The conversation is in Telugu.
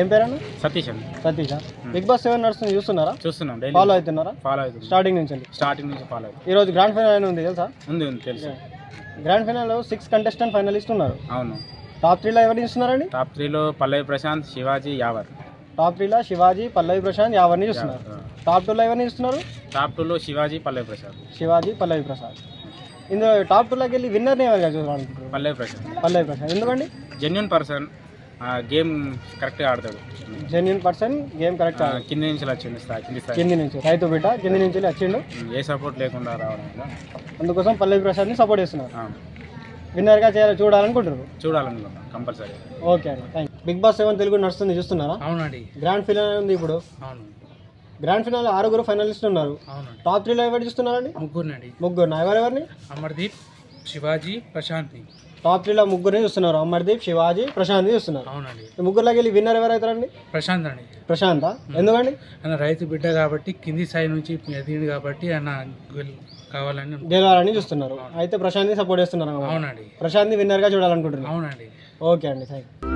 ఏం పేరన్నా? సతీష్ అండి. సతీషా? బిగ్ బాస్ సెవెన్ నడుస్తుంది చూస్తున్నారా? చూస్తున్నాం డైలీ ఫాలో అవుతున్నారా? ఫాలో అవుతుంది స్టార్టింగ్ నుంచి వెళ్ళి. స్టార్టింగ్ నుంచి ఫాలో అవుతుంది ఈ రోజు గ్రాండ్ ఫైనల్ ఉంది తెలుసా? ఉంది ఉంది తెలుసు. గ్రాండ్ ఫైనల్లో సిక్స్ కంటెస్టెంట్ ఫైనలిస్ట్ ఉన్నారు. అవును. టాప్ త్రీలో ఎవరిని చూస్తున్నారండి? టాప్ త్రీలో పల్లవి ప్రశాంత్ శివాజీ యావర్ టాప్ త్రీలో శివాజీ పల్లవి ప్రశాంత్ ఎవరిని చూస్తున్నారు. టాప్ టూలో ఎవరిని చూస్తున్నారు? టాప్ టూలో శివాజీ పల్లవి ప్రసాద్ శివాజీ పల్లవి ప్రసాద్ ఇందులో టాప్ టూలోకి వెళ్ళి విన్నర్ని ఎవరిగా చూడాలనుకుంటారు పల్లవి ప్రశాంత్. పల్లవి ప్రసాద్ ఎందుకండి? జెన్యున్ పర్సన్ గేమ్ కరెక్ట్గా ఆడతాడు. జెన్యున్ పర్సన్ గేమ్ కరెక్ట్ ఆ, కింది నుంచి వచ్చింది స్థాయి కింది స్థాయి. కింది నుంచి రైతు బిడ్డ కింది నుంచి వచ్చిండు. ఏ సపోర్ట్ లేకుండా రావడం అందుకోసం పల్లవి ప్రసాద్ని సపోర్ట్ చేస్తున్నారు. ఆ, విన్నర్గా చేయాలి చూడాలనుకుంటారు చూడాలనుకున్నాం కంపల్సరీ. ఓకే అండి thank big boss seven Telugu నడుస్తుంది చూస్తున్నారా? అవునండి. గ్రాండ్ ఫినాల్ ఉంది ఇప్పుడు. అవును. గ్రాండ్ ఫినాల్ ఆరుగురు ఫైనలిస్ట్ ఉన్నారు. అవునండి. టాప్ త్రీలో ఎవరు చూస్తున్నారండి? ముగ్గురునండి. ముగ్గురు ఎవరెవరిని? అమర్దీప్ శివాజీ ప్రశాంత్ని టాప్ త్రీలో ముగ్గురిని చూస్తున్నారు. అమర్దీప్ శివాజీ ప్రశాంత్ చూస్తున్నారు. అవునండి. ముగ్గురులోకి వెళ్ళి విన్నర్ ఎవరైతారండి? ప్రశాంత్ అండి. ప్రశాంత? ఎందుకండి? ఆయన రైతు బిడ్డ కాబట్టి కింది స్థాయి నుంచి ఎదిగింది కాబట్టి ఆయన కావాలని గెలవాలని చూస్తున్నారు. అయితే ప్రశాంత్ని సపోర్ట్ చేస్తున్నారు. అవునండి. ప్రశాంత్ని విన్నర్గా చూడాలనుకుంటున్నారు. అవునండి. ఓకే అండి. థ్యాంక్